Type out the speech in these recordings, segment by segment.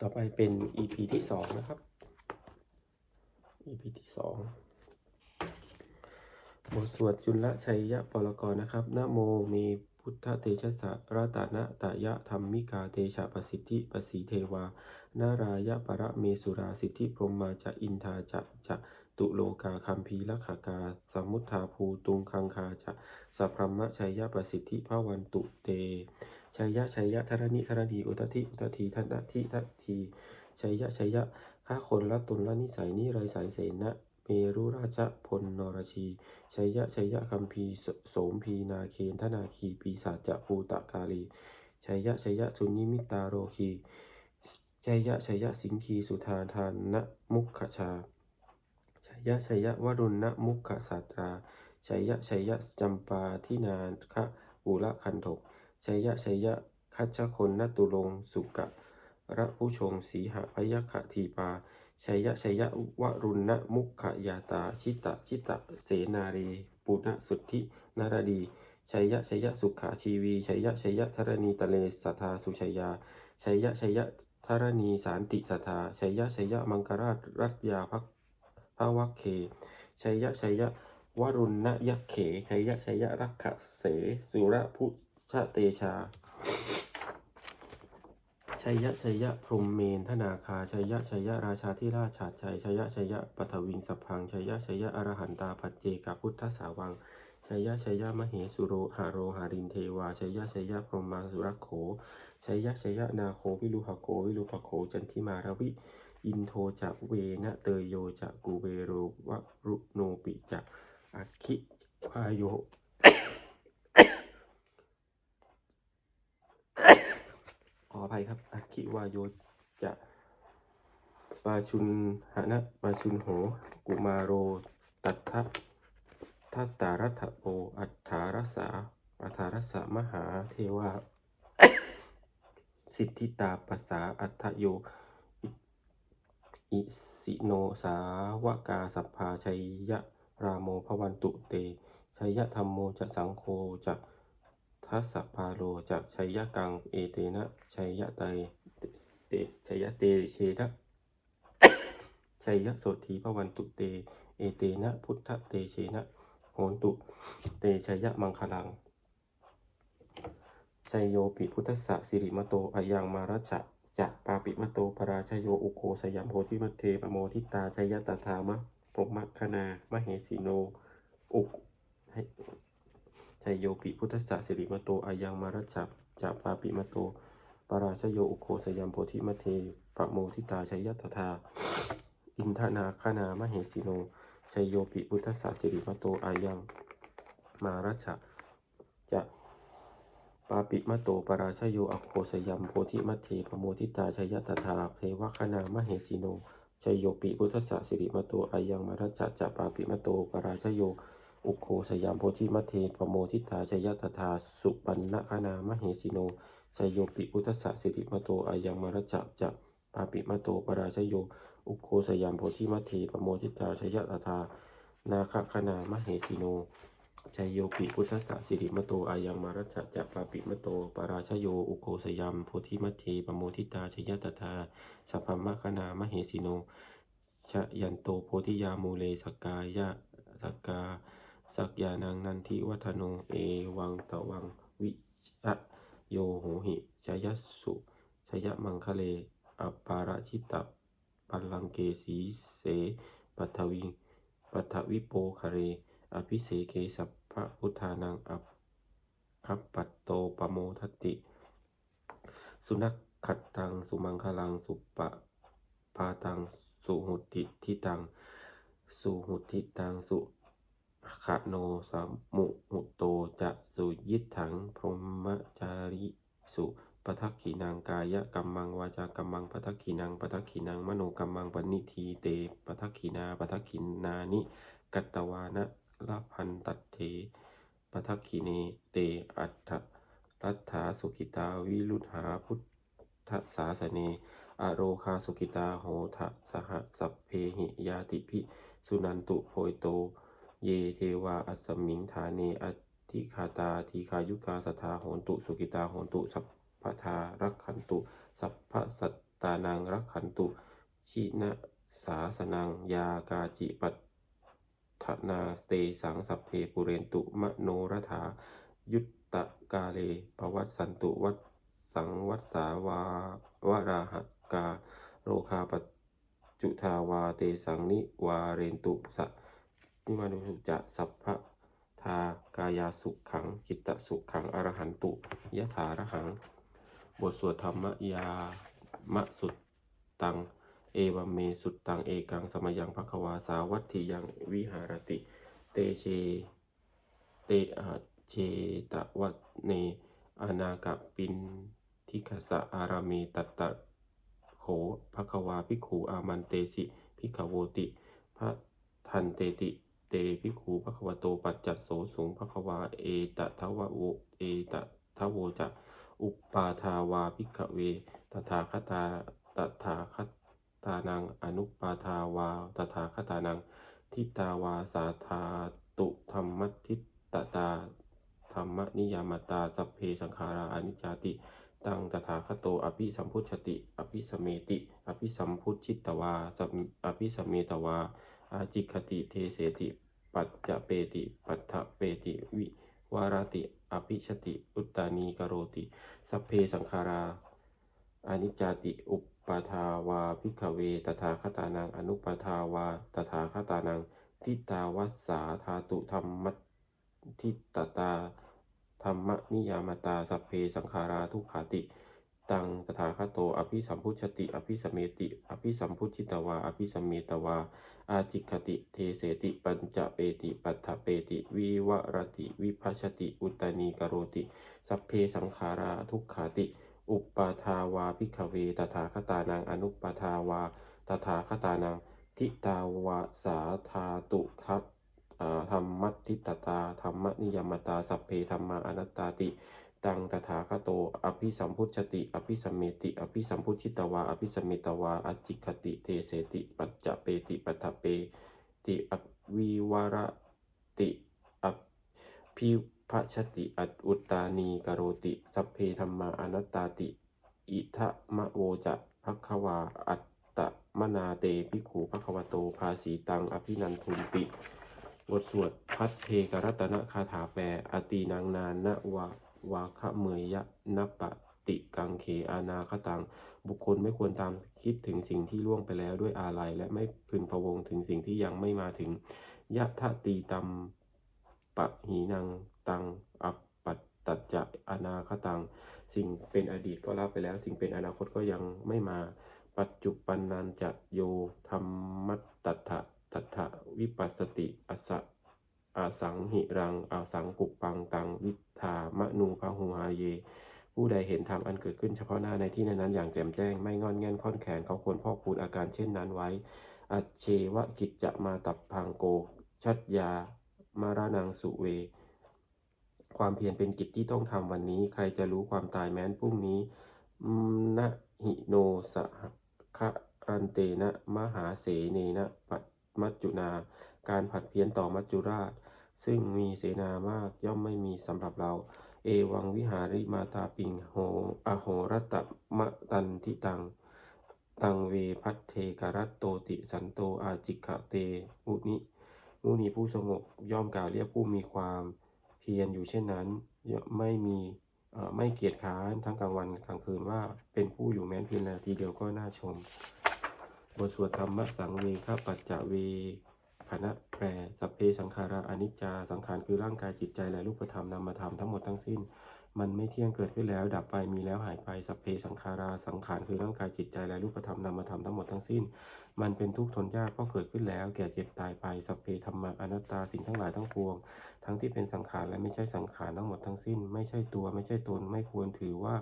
ต่อไปเป็น EP ที่สองนะครับ EP ที่สองบทสวดจุลชัยยะปรกรนะครับนะโมมีพุทธเตชะสะรัตนะตะยะธรรมิกาเตชะประสิทธิประสีเทวา นารายะปรเมสุราสิทธิพรหมาจะอินทาจะจะตุโลกาคัมภีรขากาสมุทธาภูตุงคังคาจะสัพพมะชัยยะประสิทธิพระวันตุเต ชัยยะชัยยะธรณีธรณีอุตติอุตติทันทิทัทีชัยยะชัยยะข้าคนละตนละนิสัยนิไรสายเสนะเมรุราชพลนรชีชัยยะชัยยะคัมภีโสมพีนาเคนธนาคีปีศาจจะภูตะกาลีชัยยะชัยยะทุนิมิตาโรคีชัยยะชัยยะสิงคีสุธาทานนะมุขชาชัยยะชัยยะวรุณนะมุขสัตราชัยยะชัยยะจำปาทินาคะอุละคันถก ชัยยะชัยยะคัจฉคนนตุลงสุกะระผู้ชงสีหะพยคะทีปาชัยยะชัยยะวรุณนะมุขยาตาชิตะชิตะเสนารีปุณสุทธินารดีชัยยะชัยยะสุขาชีวีชัยยะชัยยะธรณีตะเลสัทธาสุชัยยาชัยยะชัยยะธรณีสารติสัทธาชัยยะชัยยะมังคราชรัตยาภักภวัคเคชัยยะชัยยะวรุณนะยักเขชัยยะชัยยะรักขะเสสุระพุ ทธเตชา ชัยยะชัยยะพรหมเมนธนาคา ชัยยะชัยยะราชาธิราชฉาดชัย ชัยยะชัยยะปัทวิงสัพพัง ชัยยะชัยยะอรหันตาปัจเจกพุทธสาวัง ชัยยะชัยยะมเหสุโรหาโรหารินเทวา ชัยยะชัยยะพรหมาสุรโข ชัยยะชัยยะนาโควิลุหโกวิลุภโขจันทิมารวิอินโทจะเวนะเตยโยจะกูเวโรวะรุโนปิจะอัคิพายโย ข อภัยครับอคิวายโยจะปาชุนหานะปาชุนโห กุมาโร ตัทะทัตตารัตโป อัฏฐารสาอัฏฐารสะมหาเทวาสิทธิตาปัสสาอัฏฐโย อิสิโนสาวกาสัพพาชัยยะ รามโมพวันตุเตชัยยะธรรมโมจะสังโฆจะ ทัสสะพาโลจะชัยยะกัง เอเตนะชัยยะไตเตชัยยะเตเชนะชัยยะโสธีพวันตุเต เอเตนะพุทธเตเชนะโหนตุ เตชัยยะมังคลังชัยโยปิพุทธสะสิริมโตอายังมารัชจะจะปาปิมโตปราชยโยอุโคสยามโพธิมัเทปโมทิตาชัยยะตถามะพรหมคณามเหสีโนอุก ยโยปิพุทธะสิริมโตอายังมารัชจะจะปาปิมโตปราชโยอุโคสยามโพธิมเทปโมทิตาชัยยะตถาอินทนาคณามเหสีโนชัยโยปิพุทธะสิริมโตอายังมารัชจะจะปาปิมโตปราชโยอโคสยัมโพธิมเถปโมทิตาชยัตถาเพวคณามเหสีโนชัยโยปิพุทธะสิริมโตอายังมารัจจะจะปาปิมโตปราชโย อุโคสยามโพธิมัตเถปโมทิตาชยตถาสุปันนะคณามเหสีโนชยโยปิพุทธะสิริมโตอายังมรจจะจะปาปิมโตปราชโย อุโคสยามโพธิมัตเถปโมทิตาชยตถานาคคณามเหสีโนชยโยปิพุทธะสิริมโตอายังมารจจะจะปาปิมโตปราชโยอุโคสยัมโพธิมัตเทปโมทิตาชยตถาสัพพมะคณามเหสิโนชยันโตโพธิยามูเลสกกายะสกกา สักยานังนันทิวัฒโนเอวังตะวังวิชะโยโหหิชยสุชยมังคะเลอปาราชิตะปัลลังเกสีเสปัทวิปัทวิโปคะเร อภิเสเกสัพพะพุทธานังอัปคัปปัตโตปโมทติ สุนักขัดตังสุมังคลังสุปะปาตังสุหุติทิตัง สุหุติตังสุ ขะโนสามุหุโตจะสุยิทถังพรหมจาริสุปทักขินังกายะกัมมังวาจากัมมังปทักขินังปทักขินังมโนกัมมังปณิทีเตปทักขินาปทักขินานิกัตตวานะลาพันตัดเถปทักขิเนเตอัตถรัตถาสุขิตาวิรุธาพุทธสาสเนอโรคาสุขิตาโหทะสหสัพเพหิยาติพิสุนันตุโพยโต เยเทวาอัสมิงฐาเนอธิคาตาทีคายุกาสทาโหนตุ สุขิตาโหนตุ สัพพทารักขันตุ สัพพสัตตานังรักขันตุ ชินะสาสนังยากาจิปัตถนาสเตสังสัพเพปุเรนตุมโนรถายุตตะกาเลปวัตสันตุวัตสังวัตสาวาวราหกาโรคาปจจุทาวาเตสังนิวาเรนตุสะ นิมานุจะสัพพะทากายาสุขขังจิตตสุขขังอรหันตุยะถาระหัง บทสวดธรรมยามะสุดตัง เอวัมเมสุดตังเอกังสมยังภควาสาวัตถิยังวิหารติ เตเชเตอาเชตวัตเนอนากะปินทิคสะอารามีตัตตะโขภควาภิกขุอามันเตสิภิกขโวติพระทันเตติ เตภิกขุภควโตปัจจัตโสสูงภควาเอตทวะโวเอตทวโวจะอุปปาทาวาภิกขเวตถาคตาตถาคตานังอนุปปาทาวาตถาคตานังทิตาวาสาธาตุธรรมทิตตตาธรรมนิยามตาสัพเพสังขาราอนิจจติ ตังตถาคโตอภิสัมพุชติ อภิสมเมติ อภิสัมพุชิตตวาสัอภิสมเมตวา อาจิคติเทเสติ ปัจจะเปติ ปัฏฐเปติ วิวารติ อภิชติ อุตตานีกโรติ สัพเพสังขาราอนิจจติ อุปปาทาวาพิกเว ตถาคตานัง อนุปปาทาวา ตถาคตานัง ทิตาวัสสาธาตุธรรมทิตตาธรรมนิยามตา สัพเพสังขาราทุกขาติ ตังตถาคตโต อภิสัมพุชติ อภิสเมติ อภิสัมพุชิตวา อภิสเมตวา อาจิคติ เทเสติ ปัญจเปติ ปัฏฐเปติ วิวรติ วิภัชติ อุตานีกโรติ สัพเพสังขาราทุกขาติ อุปปาทาวาพิกขเว ตถาคตานัง อนุปปาทาวา ตถาคตานัง ทิตาวาสาธาตุคัตอ่าธรรมทิตตาธรรมนิยมตา สัพเพธรรมาอนัตตาติ ตังตถาคโต อภิสัมพุชติ อภิสัมเมติ อภิสัมพุชิตวา อภิสัมเมตวา อจิคติ เทเสติ ปัจจเปติ ปัฏเปติ อวิวารติอภิภัชชติอัตอุตตานีกโรติ สัพเพธรรมาอนัตตาติ อิทะมะโวจะภักวา อัตตมนาเตภิกขุภควโต ภาสีตัง อภินันทุนติบทสวด พัทเทกรัตนคาถาแปลอตีนางนานนะวา วาคะเมยยะนปะติกังเขอานาคตัง บุคคลไม่ควรตามคิดถึงสิ่งที่ล่วงไปแล้วด้วยอาลัย และไม่พึงพะวงถึงสิ่งที่ยังไม่มาถึงยะทะตีตัมปะหีนังตังอัปปัตตัจะอนาคตัง สิ่งเป็นอดีตก็รับไปแล้ว สิ่งเป็นอนาคตก็ยังไม่มา ปัจจุปันนันจะโยธรรมัตตถะตัถะวิปัสสติอสสะ อาสังหิรังอาสังกุปปังตังวิธามนูพหูหาเย ผู้ใดเห็นธรรมอันเกิดขึ้นเฉพาะหน้าในที่นั้นๆอย่างแจ่มแจ้งไม่งอนแง่นค่อนแขนเขาควรพอกพูดอาการเช่นนั้นไว้ อัจเชวะกิจจะมาตับพังโก ชัดยามารานังสุเว ความเพียรเป็นกิจที่ต้องทำวันนี้ ใครจะรู้ความตายแม้นพรุ่งนี้นะหิโนสหคะรันเตนะมหาเสเนนะปัจจุนา การผัดเพี้ยนต่อมัจจุราช ซึ่งมีเสนามากย่อมไม่มีสำหรับเรา เอวังวิหาริมาตาปิงโหอโหรัตมะตันทิตัง ตังเวพัทเทกรัตโตติสันโตอาจิกะเตมุนิมุนีผู้สงบย่อมกล่าวเรียกผู้มีความเพียรอยู่เช่นนั้นไม่มีไม่เกียจค้านทั้งกลางวันกลางคืนว่าเป็นผู้อยู่แม้นเพียงนาทีเดียวก็น่าชม บทสวดธรรมสังเวคปัจจเว คณะแปลสัพเพสังขาราอนิจจาสังขารคือร่างกายจิตใจและรูปธรรมนามธรรมทั้งหมดทั้งสิ้น มันไม่เที่ยงเกิดขึ้นแล้ว ดับไปมีแล้วหายไปสัพเพสังขาราสังขารคือร่างกายจิตใจและรูปธรรมนามธรรมทั้งหมดทั้งสิ้น มันเป็นทุกข์ทนยากเพราะเกิดขึ้นแล้ว แก่เจ็บตายไปสัพเพธรรมะอนัตตาสิ่งทั้งหลายทั้งปวง ทั้งที่เป็นสังขารและไม่ใช่สังขารทั้งหมดทั้งสิ้น ไม่ใช่ตัวไม่ใช่ตนไม่ควรถือว่า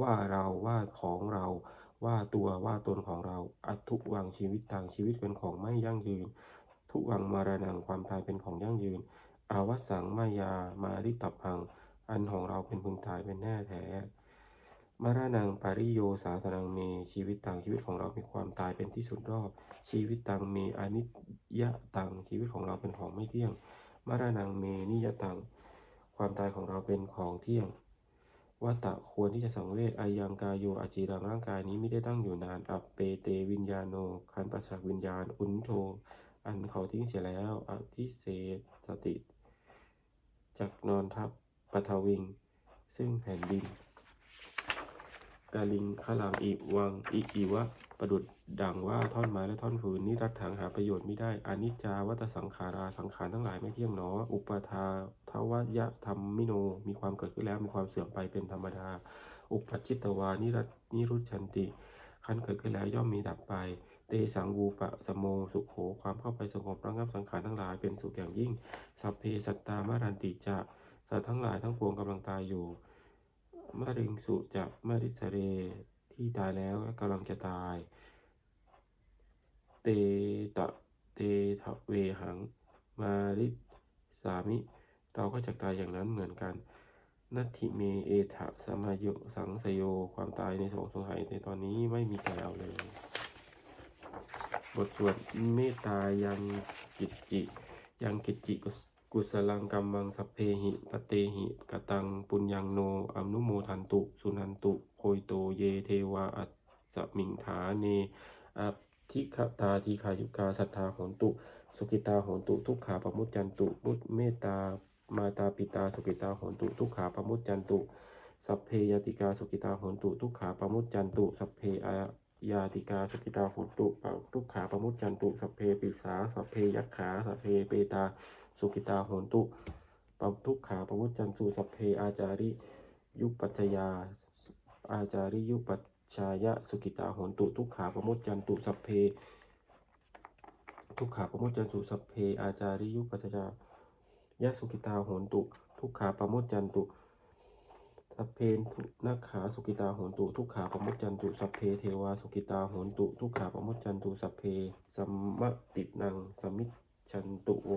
ว่าเราว่าของเรา ว่าตัวว่าตนของเรา อัตุวังชีวิตทางชีวิตเป็นของไม่ยั่งยืน ทุวังมารณังความตายเป็นของยั่งยืน อาวสังมายามาริตับพัง อันของเราเป็นพึงตายเป็นแน่แท้มารณังปาริโยสาสนังเม ชีวิตตังชีวิตของเรามีความตายเป็นที่สุดรอบ ชีวิตตังเมอนิจยตังชีวิตของเราเป็นของไม่เที่ยง มารณังเมนิยะตังความตายของเราเป็นของเที่ยง วัตตะควรที่จะสังเวชอายังกายโยอาจีรังร่างกายนี้ไม่ได้ตั้งอยู่นาน อัปเปเตวิญญาโน คันประสักวิญญาณ อุนโท อันเขาทิ้งเสียแล้วอธิเศสติจักนอนทับปทวิง ซึ่งแผ่นดิน กาลิงขลังอีวังอีอีวะ ประดุดดังว่าท่อนไม้และท่อนฟืนนี้รัดถังหาประโยชน์ไม่ได้อนิจจาวัตสังขาราสังขารทั้งหลายไม่เที่ยงหนอ อุปทาทวยะธรรมมิโน มีความเกิดขึ้นแล้วมีความเสื่อมไปเป็นธรรมดา อุปชิตตวานิรัตนิรุชันติคันเกิดขึ้นแล้วย่อมมีดับไป เตสังวูปะสมโมสุขโขความเข้าไปสงบระงับสังขารทั้งหลายเป็นสุขอย่างยิ่ง สัพเพสัตตามารันติจะสัตว์ทั้งหลายทั้งปวงกำลังตายอยู่ มะริงสุจะมะริสเรที่ตายแล้วกำลังจะตาย เตตะเตทะเวหัง มาริสามิ เราก็จะตายอย่างนั้นเหมือนกันนัตถิเมเอทะสมาโยสังสโย ความตายในสงสงสัยในตอนนี้ไม่มีใครเอาเลย บทสวดเมตตายังกิจจิ ยังกิจจิกุส กุสลังกัมมังสัพเพหิ ปเตหิกตังปุญญังโนอมนุโมทันตุ สุนันตุโคยโตเยเทวาอัสมิงฐาเนอทิคตาทีขายุกาสัทธาโหนตุ สุกิตาโหนตุทุกขาปมุจจันตุมุตเมตตามาตาปิตาสุกิตาโหนตุทุกขาปมุจจันตุ สัพเพยติกาสุกิตาโหนตุทุกขาปมุจจันตุสัพเพอายาติกาสุกิตาโหนตุทุกขาปมุจจันตุ สัพเพปิสา สัพเพยักขา สัพเพเปตา สุกิตาโหนตุปะทุกขาปมุจจันตุสัพเพอาจาริยุปัจจยา อาจาริยุปัจชายะสุกิตาโหนตุทุกขาปมุจจันตุสัพเพ ทุกขาปมุจจันตุสัพเพ อาจาริยุปัจจายะสุกิตาโหนตุทุกขาปมุจจันตุสัพเพทุนักขาสุกิตาโหนตุทุกขาปมุจจันตุสัพเพเทวาสุกิตาโหนตุทุกขาปมุจจันตุสัพเพสัมมตินังสมิจฉันตุโว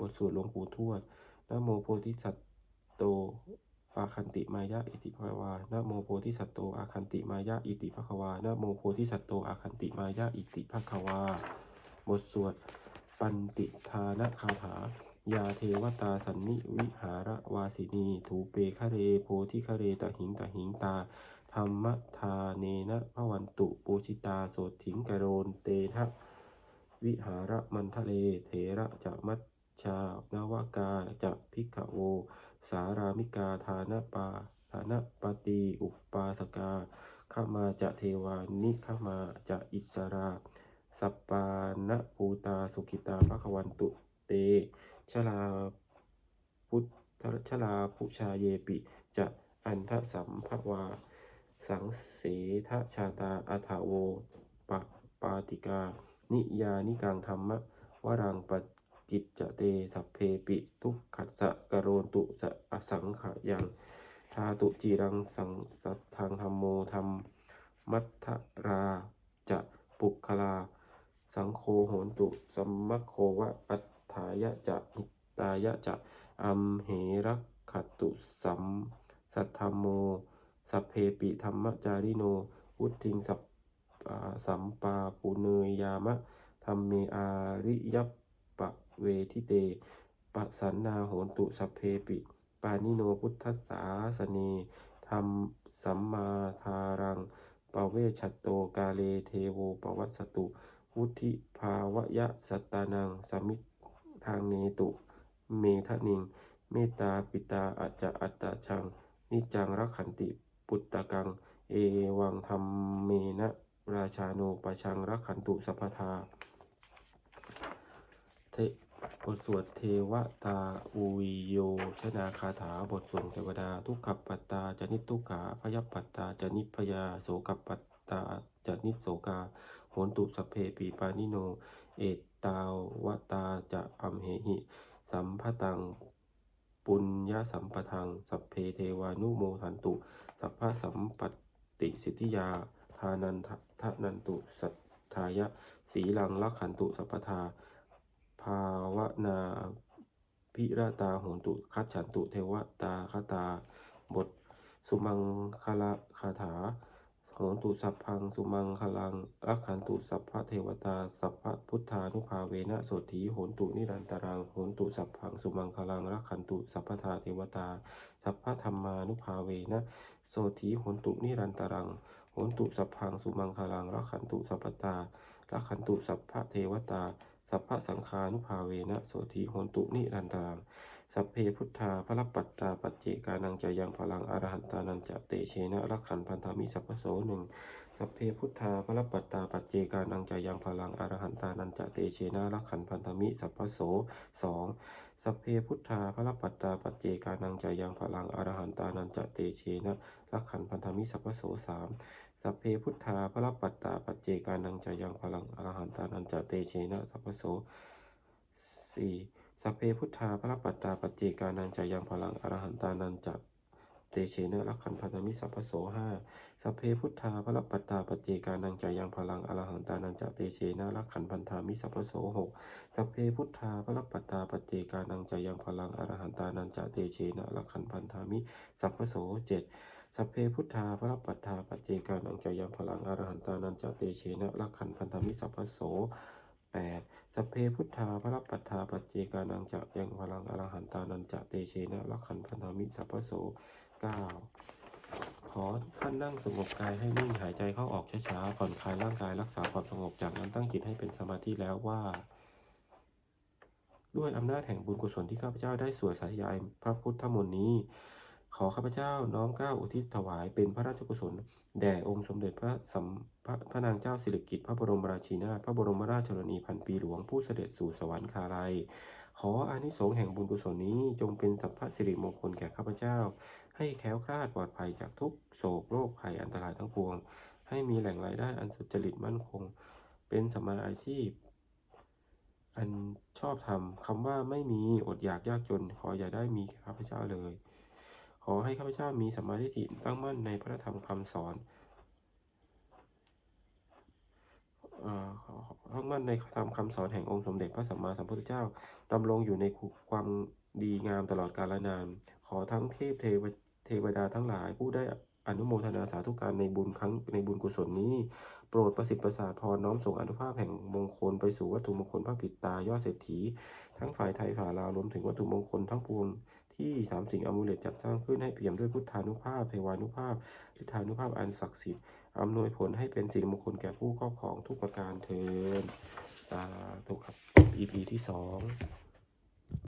บทสวดหลวงปู่ทวดนะโมโพธิสัตโตอาคันติมายะอิติภควานะโมโพธิสัตโตอาคันติมายะอิติภควานะโมโพธิสัตโตอาคันติมายะอิติภควา บทสวดปันติทานคาถา ยาเทวตาสันนิวิหารวาสินีถูเปคะเรโพธิคะเรตหิงตหิงตาธรรมทาเนนะพะวันตุปูชิตาโสถิงกโรนเตทะวิหารมันทะเลเถระจะมัช ชานวากาจะพิกขโว สารามิกาทานปาทานปตีอุปาสกาขมาจะเทวานิขมาจะอิสราสัปปานะภูตาสุขิตาภควันตุเตชลาพุทธชลาพุชาเยปิ จะอันทสัมภวา สังเสทชาตาอัฐโวปปาติกา นิยานิกังธรรมะวรังปจิ จจะเตสัพเพปิทุกขัสสะกโรตุสะอสังขะยังทาตุจีรังสังสัทธังธรรมโมธรรมมัทธราจะปุคลา สังโฆโหนตุสัมมโควะปัฏฐายะจะหิตายะจะอัมเหรักขตุสัมสัทธรรมโม สัพเพปิธรรมจาริโนวุทิงสัพสัมปาปุเนยยามะธรรมเมอาริยัป เวทิเตปสันนาโหนตุสัพเพปิ ปานิโนพุทธสสาสเนธรรมสัมมาทารังปเวชัตโตกาเลเทโวปวัสสตุ วุธิภาวะยะสัตตานังสมิทางเนตุ เมทะนิง เมตตาปิตาอัจจะอัตตาชัง นิจังรักขันติปุตตะกัง เอวังธรรมเมนะราชาโนปชังรักขันตุสัพพทาเท บทสวดเทวตาอุยโยชนาคาถาบทสวดเทวดา ทุกขปัตตาจนิทุกขาพยปัตตาจนิพยาโสกปัตตาจนิโสกาโหนตุสเพปีปานิโน เอตตาวตาจะอัมเหหิ สัมภตัง ปุญญาสัมปทัง สัพเพเทวานุโมทันตุ สัพพสัมปติสิทธิยา ทานันททะนันตุ สัทธายะ สีลังลักขันตุสัพพทา ภาวนาพิรตาโหนตุคัจฉันตุเทวตาคตา บท สุมังคละคาถาโหนตุสัพพังสุมังคลังรักขันตุสัพพะเทวตา สัพพะพุทธานุภาเวนะโสถีโหนตุนิรันตรังโหนตุสัพพังสุมังคลังรักขันตุสัพพะทาเทวตา สัพพะธรรมานุภาเวนะโสถีโหนตุนิรันตรังโหนตุสัพพังสุมังคลังรักขันตุสัพพตารักขันตุสัพพะเทวตา สัพพะสังฆานุภาเวนะโสถีโหนตุนิรันตรังสัพเพพุทธาพระปัตตาปัจเจกานังจะยังพลังอรหันตานันจะเตเชนะรักขันพันธามิสัพพโสหนึ่งสัพเพพุทธาพระปัตตาปัจเจกานังจะยังพลังอรหันตานันจะเตเชนะรักขันพันธามิสัพพโสสองสัพเพพุทธาพระปัตตาปัจเจกานังจะยังพลังอรหันตานันจะเตเชนะรักขันพันธามิสัพพโสสาม สัพเพพุทธาพระปัตตาปัจเจกานังจะยังพลังอรหันตานันจเตเชนะสัพพโสสี่สัพเพพุทธาพระปัตตาปัจเจกานันจะยังพลังอรหันตานันจเตเชนะรักขันพันธมิสัพพโสห้าสัพเพพุทธาพระปัตตาปัจเจกานันจะยังพลังอรหันตานันจเตเชนะรักขันพันธามิสัพพโสหกสัพเพพุทธาพระปัตตาปัจเจกานันจะยังพลังอรหันตานันจเตเชนะรักขันพันธามิสัพพโสเจ็ด สัพเพพุทธาพระปัตตาปัจเจกานังจะยังพลังอรหันตานันจะเตเชนะรักขันพันธมิสัพพโสแปดสัพเพพุทธาพระปัตถาปัจเจกานังจะยังพลังอรหันตานันจะเตเชนะลักขันพันธมิสัพพโสเก้าขอทุกท่านนั่งสงบกายให้นิ่งหายใจเข้าออกช้าๆผ่อนคลายร่างกายรักษาความสงบจากนั้นตั้งจิตให้เป็นสมาธิแล้วว่า ด้วยอำนาจแห่งบุญกุศลที่ข้าพเจ้าได้สวดสาธยายพระพุทธมนต์นี้ ขอข้าพเจ้าน้อมเกล้าอุทิศถวายเป็นพระราชกุศล แด่องค์สมเด็จพระสัมพระพระนางเจ้าสิริกิติ์พระบรมราชินาถพระบรมราชชนนีพันปีหลวงผู้เสด็จสู่สวรรคาลัย ขออานิสงส์แห่งบุญกุศลนี้จงเป็นสัพพสิริมงคลแก่ข้าพเจ้า ให้แคล้วคลาดปลอดภัยจากทุกโศกโรคภัยอันตรายทั้งปวง ให้มีแหล่งรายได้อันสุจริตมั่นคง เป็นสมาอาชีพอันชอบธรรมคำว่าไม่มีอดอยากยากจน ขออย่าได้มีข้าพเจ้าเลย ขอให้ข้าพเจ้ามีสัมมาทิฏฐิตั้งมั่นในพระธรรมคำสอนอ่อขอตั้งมั่นในธรรมคำสอนแห่งองค์สมเด็จพระสัมมาสัมพุทธเจ้าดำรงอยู่ในความดีงามตลอดกาลนาน ขอทั้งเทพเทวดาทั้งหลายผู้ได้อนุโมทนาสาธุการในบุญครั้งในบุญกุศลนี้ โปรดประสิทธิ์ประสาทพรน้อมส่งอนุภาพแห่งมงคลไปสู่วัตถุมงคลพระปิดตายอดเศรษฐี ทั้งฝ่ายไทยฝ่ายลาวรวมถึงวัตถุมงคลทั้งปวง ที่สามสิ่งอมูลเลตจัดสร้างขึ้นให้เปี่ยมด้วยพุทธานุภาพเทวานุภาพฤทธานุภาพอันศักดิ์สิทธิ์อำนวยผลให้เป็นสิ่งมงคลแก่ผู้ครอบครองทุกประการเทินสาธุครับ EP ที่สอง